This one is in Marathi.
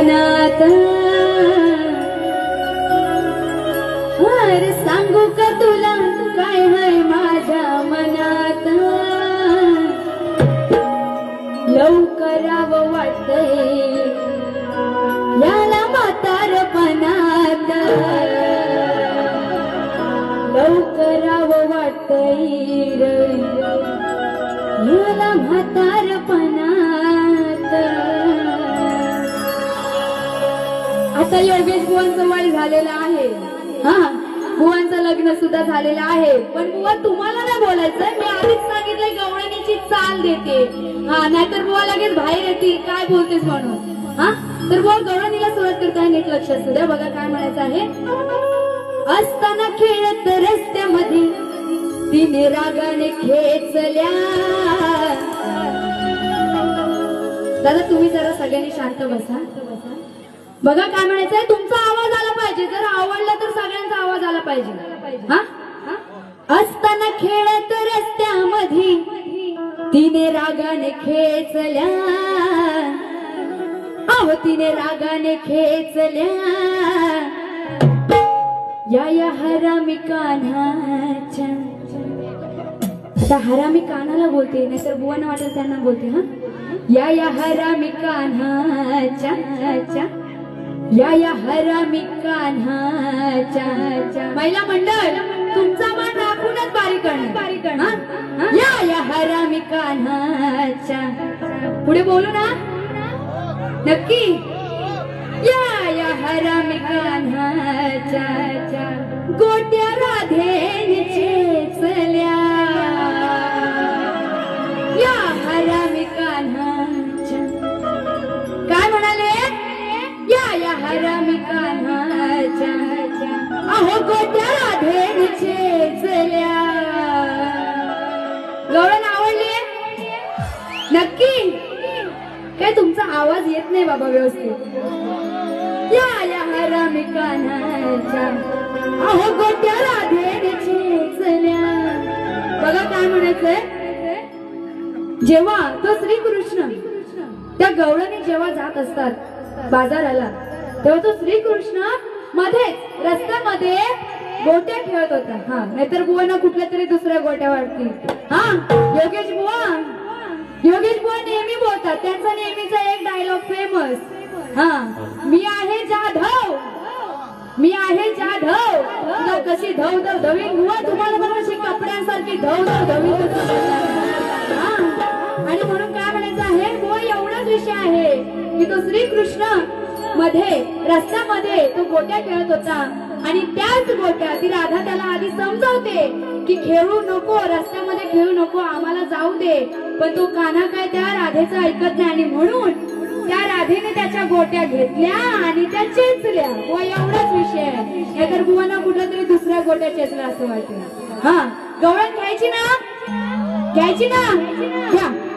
मनात. हर सांगू का तुला? काय हाय माझ्या मनात? लवकराव वाटतंय याला म्हातारपणात. लवकराव वाटतंय याला म्हातारपणात. आता योगेश बुवांचं वय झालेलं आहे. हा? बुवांचं लग्न सुद्धा झालेलं आहे. पण बुवा तुम्हाला नाही बोलायचं मी आधीच सांगितलंय गवळणीची चाल देते. हा नाहीतर बुवा लगेच बाहेर येतील. काय बोलतेस म्हणून? हा? तर बुवा गवळणीला सुरुवात करताय नीट लक्ष असू द्या बघा काय म्हणायचं आहे. असताना खेळत रस्त्यामध्ये तिने रागाने खेचल्या. दादा तुम्ही जरा सगळ्यांनी शांत बसा. बघा काय म्हणायचंय. तुमचा आवाज आला पाहिजे. जर आवडला तर सगळ्यांचा आवाज आला पाहिजे. हा? असताना खेळत रस्त्यामध्ये तिने रागाने खेचल्या. अहो तिने रागाने खेचल्या. या या हरामी कान्हाच्या. आता हरामी कानाला बोलते नाहीतर बुवाना वाटेल त्यांना बोलते हा? या या हरामी कान्हाच्या. च्या. या या हरामी कान्हाच्या च्या. महिला मंडळ तुमचा मान राखूनच बारी करणं. बारी करणं. या या हरामी कान्हाच्या पुढे बोलू ना. नक्की. या या हरामी कान्हाच्या च्या. गोट्या गवळण आवडली नक्की. काय तुमचा आवाज येत नाही बाबा व्यवस्थित? या या हरामी कान्हाच्या अहो गोट्या राधेने बघा काय म्हणायचंय. जेव्हा तो श्रीकृष्ण त्या गवळणी जेव्हा जात असतात बाजाराला तेव्हा तो श्रीकृष्ण मध्येच रस्त्यामध्ये गोट्या खेळत होता हा नाहीतर बुवांना कुठल्या तरी दुसऱ्या गोट्या वाटतील हा योगेश बुवा. योगेश बुवा नेहमी बोलतात. त्यांचा नेहमीचा एक डायलॉग फेमस हा मी आहे जाधव. मी आहे जाधव. तुला कशी धव धव धवीन बुवा तुम्हाला बरोबर अशी कपड्यांसारखी धव धव धवीन मध्ये रस्त्यामध्ये तो गोट्या खेळत होता. आणि त्याच गोट्या ती राधा त्याला आधी समजावते की खेळू नको रस्त्यामध्ये खेळू नको आम्हाला जाऊ दे. पण तो काना काय त्या राधेचं ऐकत नाही. आणि म्हणून त्या राधेने त्याच्या गोट्या घेतल्या आणि त्या चेचल्या. व एवढाच विषय आहे. नाहीतर बुवांना कुठं तरी दुसऱ्या गोट्या चेचल्या असं वाटतं. हा. गवळण घ्यायची ना? घ्यायची ना? घ्या.